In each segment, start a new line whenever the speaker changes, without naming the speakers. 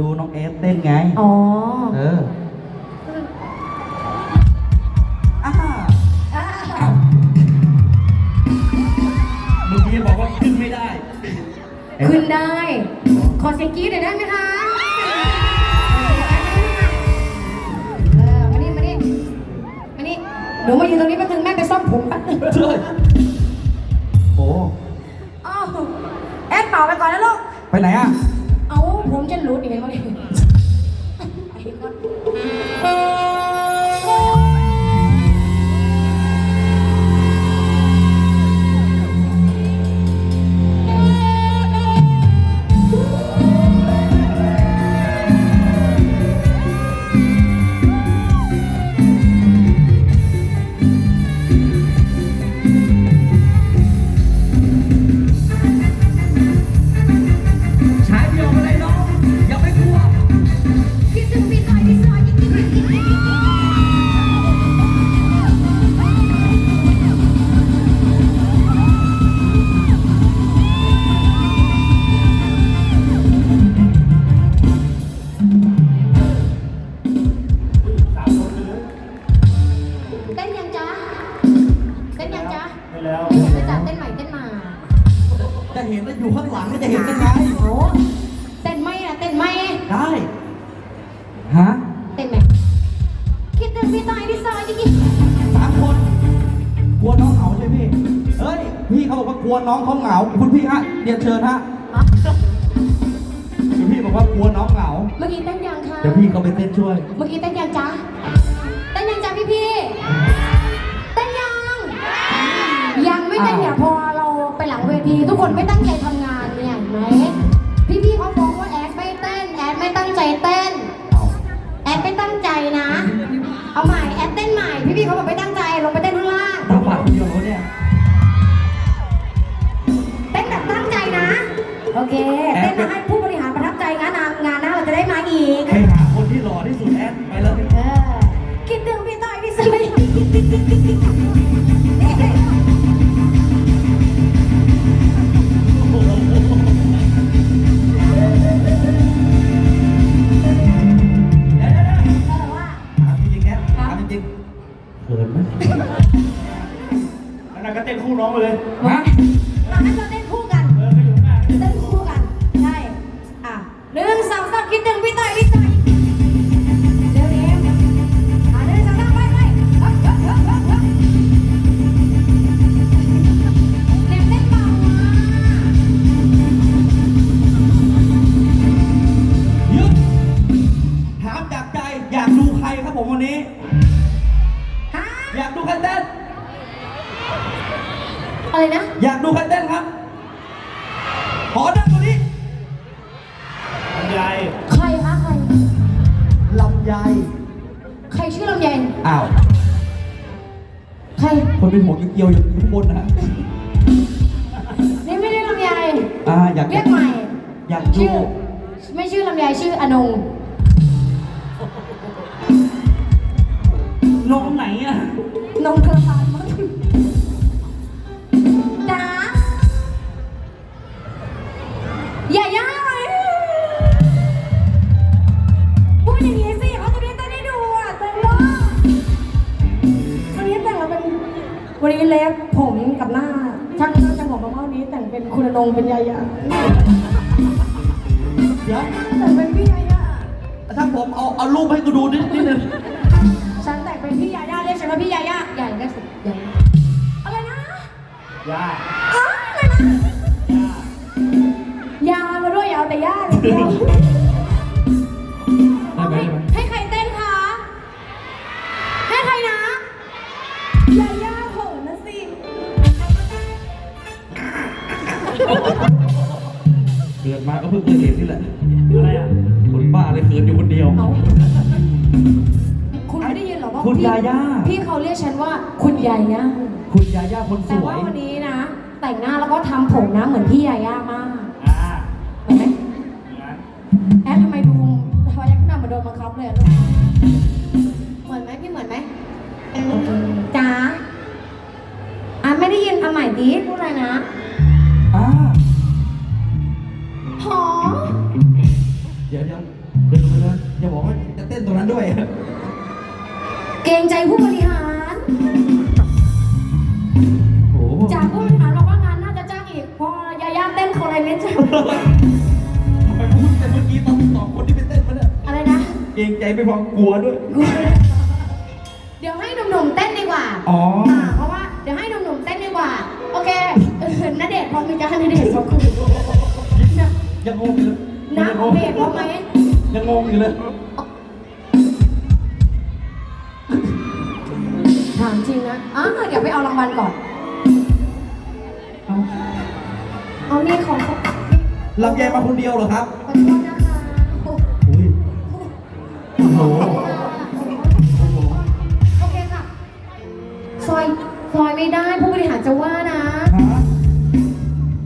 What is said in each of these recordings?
ดูน้องเอฟเต้นไง
อ๋อ
เอออ่าเมื่อกี้บอกว่าขึ้นไม่ได้
ขึ้นได้ ขอเสียงกรี๊ดหน่อยได้ไหมคะเออมานี่มานี่มานี่หนูมายืนตรงนี้แป๊บนึงแม่ไปซ่อมผมแป๊บนึง
เฮ้ยโอ้
อ้าวแอดเป่าไปก่อนนะลูก
ไปไหนอะ
เอาผมจะหลุดอีกแล้วดิไปก่
ย
จะเห็น
ว่าอยู่ข้างหลังก็จะเห็นยังไง
โอ้เต้นไหมนะเต้นไหม
ได้ฮะ
เต้นไหมคิดถึงพี่ตายพี่ซอยยิ่ง
สามคน กลัวน้องเหงาใช่พี่เฮ้ยพี่เขาบอกว่ากลัวน้องเขาเหงาคุณพี่ฮะเรียนเชิญฮะคุณพี่บอกว่ากลัวน้องเหงา
เมื่อกี้เต้นยังคะ
เดี๋ยวพี่เขาไปเต้นช่วย
เมื่อกี้เต้นยังจ๊ะเต้นยังจ๊ะพี่พี่เต้นยังยังไม่เต้น
อ้าว
เนี่ยพอเราไป หลังเวที ทุกคนไม่ตั้งใจทำงานเนี่ยเห็นไหมพี่พี่เขาบอกว่าแอดไม่เต้นแอดไม่ตั้งใจเต้น
เอา
แอดไม่ตั้งใจนะ เอาใหม่แอดเต้นใหม่ พี่พี่เขาบอกไม่ตั้งใจลงไปเต้นข้างล่าง
จังหวะเดียวเขาเนี่ย
เต้นแบบตั้งใจนะ โอเค เต้นมาให้ผู้บริหารประทับใจงานงานหน้าเราจะได้มาอีก
ให้หาคนที่หล่อที่สุดแอดไปเลย
เออ คิดถึงพี่ต้อยพี่สวย ใคร
คนเป็นหัวเกี่ยวๆอยู่ข้างบนนะฮะ
นี่ไม่ได้ลำไย
อ่าอยาก
เรียกใหม่
อยากดู
ชื่อ ไม่ชื่อลำไยชื่ออนง
น้องไหนอะ
นงกระพานมั้งจ๋าอย่าย่า วันนี้เล็บผมกับหน้าช่างช่างของมาเม่านี้แต่งเป็นคุณอนงเป็นยายา
เดี๋ยว
แต่งเป็นพี่ยายา
ถ้าผมเอาเอารูปให้กูดูนิดนิดนึง
ฉันแต่งเป็นพี่ยาย่าเรียกฉันว่าพี่ยาย่าใหญ่ได้สุดใหญ่อะไรนะ
ย่า
อ้าวอะไรนะ
ย่า
ยามาด้วยอยาวแต่ย่าอย่างเดีย
กิดมาก็เพิ่งเคยเห็นนี่แหละ
อะไรอะ
คนบ้าเลยเขินอยู่คนเดียว
เอาคุณไม่ได้ยินเหรอว่า
คุณ
พี่
ยาย่า
พี่เขาเรียกฉันว่าคุณยาย่า
คุณยาย่าคนส
แต่
ว
ว่าย วันนี้นะ แต่งหน้าแล้วก็ทำผมนะเหมือนพี่ยาย่ามาก
อ่า
เห็นไหม
อย่างนั้น
แอดทำไมดูทำไมยักหน้าเหมือนโดนบังคับเลยอะลูกเหมือนไหมพี่เหมือนไหมโอเคจ้าอะไม่ได้ยินเอาใหม่ดิพูดอะไรนะ ไม
พูดแต่เมื่อกี้ตอนสองคนที่ไปเต้นมาเนี่ย
อะไรนะ
เกรงใจไม่พอกลัวด้วย
เดี๋ยวให้หนุ่มๆเต้นดีกว่า
อ๋อ
อ่าเพราะว่าเดี๋ยวให้หนุ่มๆเต้นดีกว่า โอเคเออณเดชน์พร้อมไหมจ๊ะณเดชน์สองคนนะ
ยังงงอยู่เลย
นะ
ยังงง
เบสพร้อมไหม
ยังงงอยู่เลย
ถามจริงนะอ่าเดี๋ยวไปเอารางวัลก่อน
เอ้า
เอานี่ของเขา
ลำไยมาคนเดียวเหรอครับ
ขอโทษนะคะโอ้
อุ้ยโอ้โห
โอเคค่ะ ซอย ซอยไม่ได้ ผู้บริหารจะว่านะ
ฮะ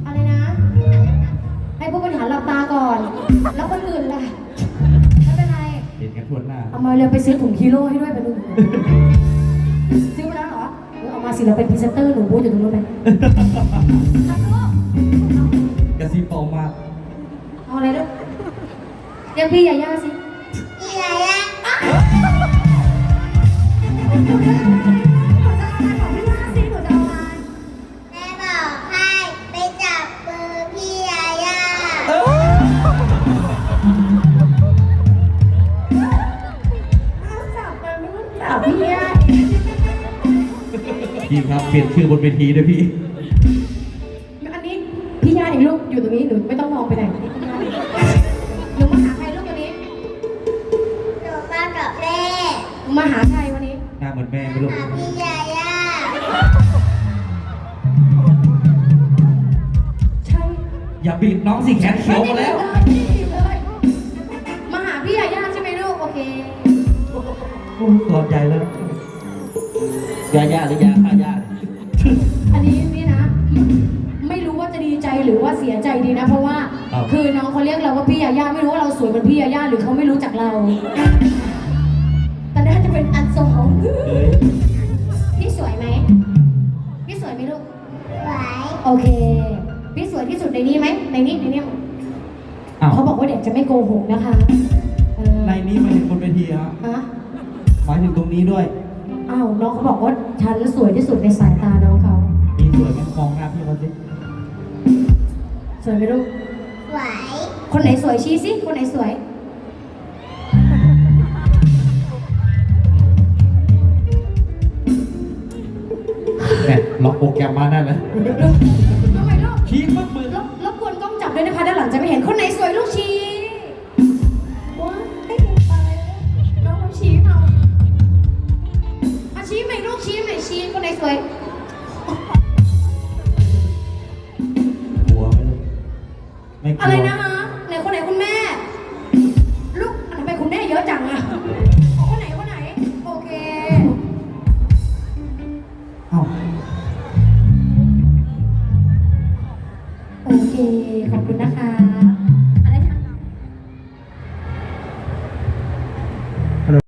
อะไรนะ ให้ผู้บริหารหลับตาก่อน แล้วคนอื่นล่ะ ไม่เป็นไร
เห็นกันทั่วหน้า
เอามาเร็วไปซื้อถุงฮีโร่ให้ด้วยไปดูซื้อมาแล้วเหรอเออเอามาสิเราเป็นพรีเซนเตอร์หนูพูดอยู่ตรงนู้นไปเอาลูก
รี
ยกพี่ยาย่าสิ
พี่ยายา
หนูจะเอาอะไรของพี่ย่าสิหนูจะเอาอะไร
แม่บอกให้ไปจับมือพี่ยายา
เอ้า
เอาจับกันไม่ต้องจับพี่ย่าเอง
พี่ครับเปลี่ยนชื่อบนเวทีด้วยพี่
อันนี้พี่ย่าเองลูกอยู่ตรงนี้
บี
บน้องสิแขนเขียวหมาแล้ว
มาหาพี่ยาย่าใช่ไหมลูก โอเค
โอ้ตอบใจแล้ว
ยาย่าหรือยาฆ่าย่า
อันนี้นี่นะ ไม่รู้ว่าจะดีใจหรือว่าเสียใจดีนะ เพราะว่า คือน้องเขาเรียกเราว่าพี่ยาย่าไม่รู้ว่าเราสวยเหมือนพี่ยาย่าหรือเขาไม่รู้จักเรา แต่น่าจะเป็นอันสอง
เอ้ย
พี่สวยไหมพี่สวยไหมลูก
ไหว
โอเค พี่สวยที่สุดในนี้ไหมในนี้ในนี้
อ้าว
เขาบอกว่าเด็กจะไม่โกหกนะคะเออ
ในนี้หมายถึงบนเวทีฮะ
ฮะ
หมายถึงตรงนี้ด้วย
อ้าวน้องเขาบอกว่าฉันสวยที่สุดในสายตาน้องเขา
พี่สวยไหมมองหน้าพี่เขาสิ
สวยไหมลูก
ไหว
คนไหนสวยชี้สิคนไหนสวย
แหมล็อกโปรแกรมมาแน่เลย
ทำไมลูก
ชี้ปึ๊บมือ
รบรบกวนกล้องจับด้วยนะคะด้านหลังจะไม่เห็นคนไหนสวยลูกชี้ว้ายตายแล้วน้องเราชี้เราอาชี้ใหม่ลูกชี้ใหม่ชี้คนไหนสวย
หัวไม่ไม่กลัว
อะไรนะ